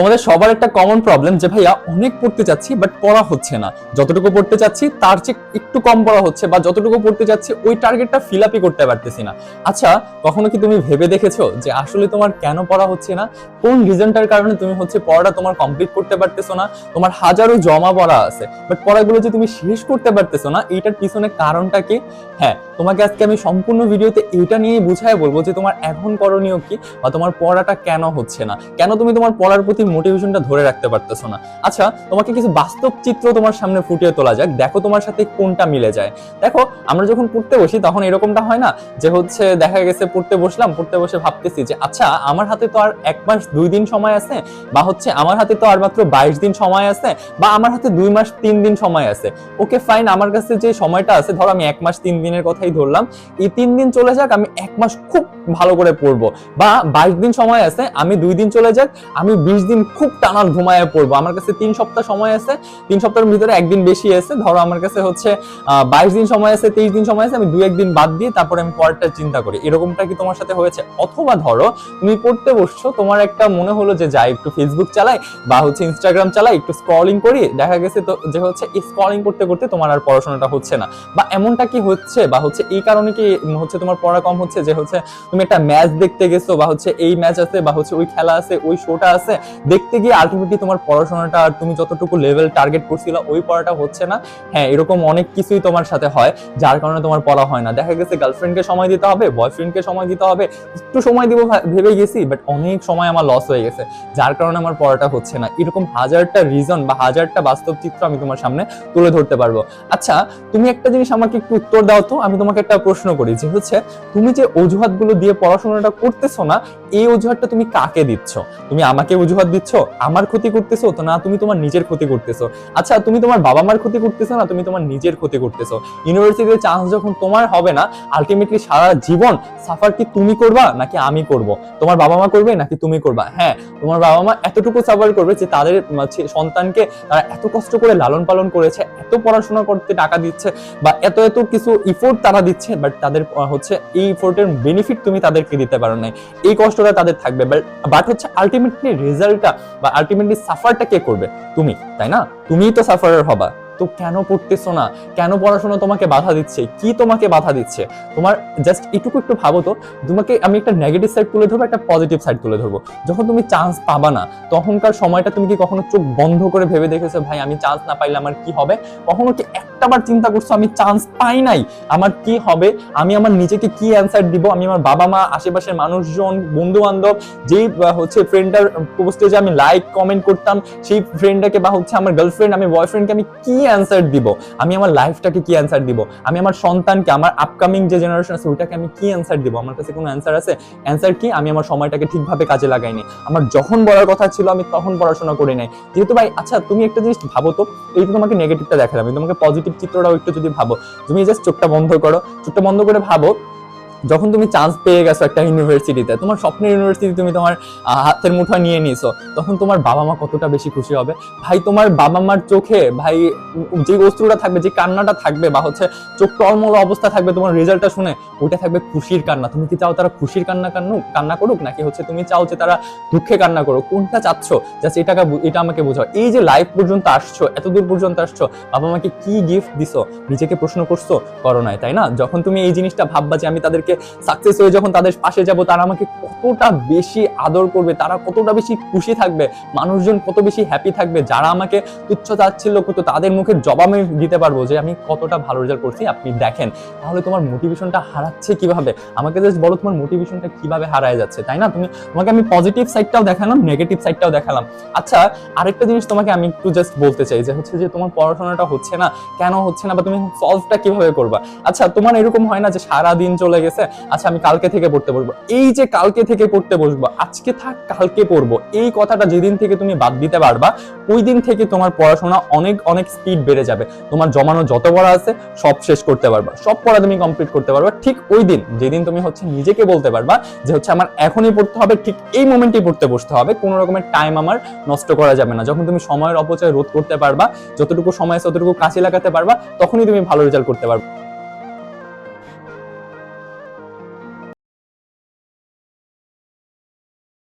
তোমাদের সবার একটা কমন প্রবলেম যে, ভাইয়া, অনেক পড়তে চাচ্ছি বাট পড়া হচ্ছে না। যতটুকু পড়তে চাচ্ছি তার চেয়ে একটু কম পড়া হচ্ছে, বা যতটুকু পড়তে চাচ্ছি ওই টার্গেটটা ফিল আপই করতে পারতেছি না। আচ্ছা কখনো কি তুমি ভেবে দেখেছ যে, আসলে তোমার কেন পড়া হচ্ছে না? কোন রিজনটার কারণে তুমি হচ্ছে পড়াটা তোমার কমপ্লিট করতে পারতেছো না? তোমার হাজারো জমা পড়া আছে বাট পড়াগুলো যে তুমি শেষ করতে পারতেছো না, এইটার পিছনে কারণটা কি? হ্যাঁ তোমাকে আজকে আমি সম্পূর্ণ ভিডিওতে এইটা নিয়ে বুঝায় বলব যে, তোমার এখন করণীয় কি, বা তোমার পড়াটা কেন হচ্ছে না? কেন তুমি তোমার পড়ার প্রতি মোটিভেশনটা ধরে রাখতে পারতেছো না। আচ্ছা তোমাকে কিছু বাস্তব চিত্র তোমার সামনে ফুটিয়ে তোলা যাক। দেখো তোমার সাথে কোনটা মিলে যায়। দেখো, আমরা যখন পড়তে বসি তখন এরকমটা হয় না যে হচ্ছে দেখা গেছে পড়তে বসলাম, পড়তে বসে ভাবতেছি যে আচ্ছা আমার হাতে তো আর এক মাস দুই দিন সময় আছে, বা হচ্ছে আমার হাতে তো আর মাত্র বাইশ দিন সময় আছে, বা আমার হাতে দুই মাস তিন দিন সময় আছে। ওকে ফাইন আমার কাছে যে সময়টা আছে, ধরো আমি এক মাস তিন দিনের কথাই ধরলাম, এই তিন দিন চলে যাক, আমি এক মাস খুব ভালো করে পড়ব, বা বাইশ দিন সময় আছে, আমি দুই দিন চলে যাক, আমি বিশ দিন খুব টানা ঘুমায় পড়ব। আমার কাছে তিন সপ্তাহ সময় আছে, তিন সপ্তাহের ভিতরে একদিন বেশি আছে। ধরো আমার কাছে হচ্ছে বাইশ দিন সময় আছে, তেইশ দিন সময় আছে, আমি দুই একদিন বাদ দিয়ে তারপরে আমি পরেরটা চিন্তা করি। এরকমটা কি তোমার সাথে হয়েছে? অথবা ধরো, তুমি পড়তে বসছো, তোমার একটা মনে হলো যে যাই একটু ফেসবুক চালাই বা হচ্ছে ইনস্টাগ্রাম চালাই, একটু স্ক্রলিং করি। দেখা গেছে তো, যে হচ্ছে স্ক্রলিং করতে করতে তোমার আর পড়াশোনাটা হচ্ছে না। বা এমনটা কি হচ্ছে? বা হচ্ছে এই কারণে কি হচ্ছে তোমার পড়া কম হচ্ছে? যে হচ্ছে, তুমি একটা ম্যাচ দেখতে গেছো বা হচ্ছে এই ম্যাচ আছে বা হচ্ছে ওই খেলা আছে, ওই শোটা আছে দেখতে গিয়ে আলটিমেটলি তোমার পড়াশোনাটা আর তুমি যতটুকু লেভেল টার্গেট করছিল ওই পড়াটা হচ্ছে না। হ্যাঁ এরকম অনেক কিছুই তোমার সাথে হয় যার কারণে তোমার পড়া হয় না। দেখা গেছে গার্লফ্রেন্ডকে সময় দিতে হবে বয়ফ্রেন্ডকে সময় দিতে হবে, একটু সময় দিব ভেবে গেছি বাট অনেক সময় আমার লস হয়ে গেছে, যার কারণে আমার পড়াটা হচ্ছে না। এরকম হাজারটা রিজন বা হাজারটা বাস্তব চিত্র আমি তোমার সামনে তুলে ধরতে পারব। আচ্ছা তুমি একটা জিনিস আমাকে একটু উত্তর দাও তো, আমি তোমাকে একটা প্রশ্ন করি যে হচ্ছে, তুমি যে অজুহাতগুলো দিয়ে পড়াশোনাটা করতেছো না, এই অজুহাতটা তুমি কাকে দিচ্ছ? তুমি আমাকে অজুহাত দিচ্ছ, আমার ক্ষতি করতেছো, তো না, তুমি তোমার নিজের ক্ষতি করতেছো। আচ্ছা তুমি তোমার বাবা মার ক্ষতি করতেছো না, তুমি তোমার নিজের ক্ষতি করতেছো? ইউনিভার্সিটিতে চান্স যখন তোমার হবে না আলটিমেটলি সারা জীবন সাফার কি তুমি করবা, নাকি আমি করব? তোমার বাবা মা করবে, নাকি তুমি করবা? হ্যাঁ তোমার বাবা মা এতটুকু সাফার করবে যে তাদের সন্তানকে তারা এত কষ্ট করে লালন পালন করেছে, এত পড়াশোনা করতে টাকা দিচ্ছে, বা এত এত কিছু ইফোর্ট তারা দিচ্ছে বাট তাদের হচ্ছে এই ইফোর্টের বেনিফিট তুমি তাদেরকে দিতে পারো নাই। এই কষ্টটা তাদের থাকবে বাট হচ্ছে আলটিমেটলি রেজাল্টটা বা আলটিমেটলি সাফারটা কে করবে? তুমি, তাই না? তুমিই তো সাফারার হবা। তো কেন পড়তেছো না? কেন পড়াশোনা তোমাকে বাধা দিচ্ছে? কি তোমাকে বাধা দিচ্ছে? তোমার জাস্ট এটুকু একটু ভাবো তো, তোমাকে আমি একটা নেগেটিভ সাইড তুলে ধরবো, একটা পজিটিভ সাইড তুলে ধরবো। যখন তুমি চান্স পাবা না, তখনকার সময়টা তুমি কি কখনো চোখ বন্ধ করে ভেবে দেখেছ, ভাই, আমি চান্স না পাইলে আমার কি হবে? কখনো কি একটাবার চিন্তা করছ, আমি চান্স পাই নাই। আমার কি হবে? আমি আমার নিজেকে কি অ্যান্সার দিব? আমি আমার বাবা মা, আশেপাশের মানুষজন বন্ধু বান্ধব যেই হচ্ছে ফ্রেন্ডটার পোস্টে যে আমি লাইক কমেন্ট করতাম, সেই ফ্রেন্ডটাকে বা হচ্ছে আমার গার্লফ্রেন্ড আমি বয়ফ্রেন্ডকে আমি কি অ্যান্সার দিব? আমি আমার লাইফটাকে কি অ্যান্সার দিব? আমি আমার সন্তানকে, আমার আপকামিং যে জেনারেশন আছে, ওইটাকে আমি কি অ্যান্সার দিব? আমার কাছে কোনো অ্যান্সার আছে? অ্যান্সার কি? আমি আমার সময়টাকে ঠিকভাবে কাজে লাগাইনি। আমার যখন বলার কথা ছিল, আমি তখন পড়াশোনা করি নাই। যেহেতু ভাই আচ্ছা তুমি একটা জিনিস ভাবো তো এই তো তোমাকে নেগেটিভটা দেখালাম, আমি তোমাকে পজিটিভ চিত্রটাও একটু যদি ভাবো তুমি জাস্ট চোখটা বন্ধ করো। চোখটা বন্ধ করে ভাবো যখন তুমি চান্স পেয়ে গেছো একটা ইউনিভার্সিটিতে তোমার স্বপ্নের ইউনিভার্সিটি তুমি তোমার হাতের মুঠোয় নিয়ে নিয়েছো তখন তোমার বাবা মা কতটা বেশি খুশি হবে? ভাই, তোমার বাবা মার চোখে, ভাই, যে অস্ত্রটা থাকবে, যে কান্নাটা থাকবে, বা হচ্ছে চোখ টলমল অবস্থা থাকবে, তোমার রেজাল্টটা শুনে, ওইটা থাকবে খুশির কান্না। তুমি কি চাও তারা খুশির কান্না কান্নুক কান্না করুক? নাকি হচ্ছে তুমি চাও যে তারা দুঃখে কান্না করুক? কোনটা চাচ্ছ? জাস্ট এটাকে এটা আমাকে বোঝাও। এই যে লাইফ পর্যন্ত আসছো, এত দূর পর্যন্ত আসছো বাবা মাকে কি গিফট দিছো? নিজেকে প্রশ্ন করছ করো তাই না? যখন তুমি এই জিনিসটা ভাববা যে আমি তাদেরকে সাকসেস হয়ে যখন তাদের পাশে যাব, তারা আমাকে কতটা বেশি আদর করবে, তারা কতটা বেশি খুশি থাকবে, মানুষজন কত বেশি হ্যাপি থাকবে, যারা আমাকে তুচ্ছ চাচ্ছিল কত তাদের মুখের জবাব দিতে পারব যে আমি কতটা ভালো রেজাল্ট করছি। আপনি দেখেন, তাহলে তোমার মোটিভেশনটা হারাচ্ছে কীভাবে? আমাকে জাস্ট বলো তোমার মোটিভেশনটা কীভাবে হারায় যাচ্ছে, তাই না? তুমি, তোমাকে আমি পজিটিভ সাইডটাও দেখালাম নেগেটিভ সাইডটাও দেখালাম। আচ্ছা আরেকটা জিনিস তোমাকে আমি একটু জাস্ট বলতে চাই, যে হচ্ছে যে তোমার পড়াশোনাটা হচ্ছে না, কেন হচ্ছে না, বা তুমি সলভটা কীভাবে করবা? আচ্ছা তোমার এরকম হয় না যে সারা দিন চলে গেছে আচ্ছা আমি কালকে থেকে পড়তে বসবো। এই যে কালকে থেকে পড়তে বসবো, আজকে থাক, কালকে পড়ব, এই কথাটা যেদিন থেকে তুমি বাদ দিতে পারবা, ওই দিন থেকে তোমার পড়াশোনা অনেক অনেক স্পিড বেড়ে যাবে। তোমার জমানো যত পড়া আছে, সব শেষ করতে পারবা। সব পড়া তুমি কমপ্লিট করতে পারবা। ঠিক ওই দিন, যেদিন তুমি হচ্ছে নিজেকে বলতে পারবা যে হচ্ছে আমার এখনই পড়তে হবে, ঠিক এই মোমেন্টেই পড়তে বসতে হবে। কোনো রকমের টাইম আমার নষ্ট করা যাবে না। যখন তুমি সময়ের অপচয় রোধ করতে পারবা, যতটুকু সময় আছে, ততটুকু কাজে লাগাতে পারবা, তখনই তুমি ভালো রেজাল্ট করতে পারবে।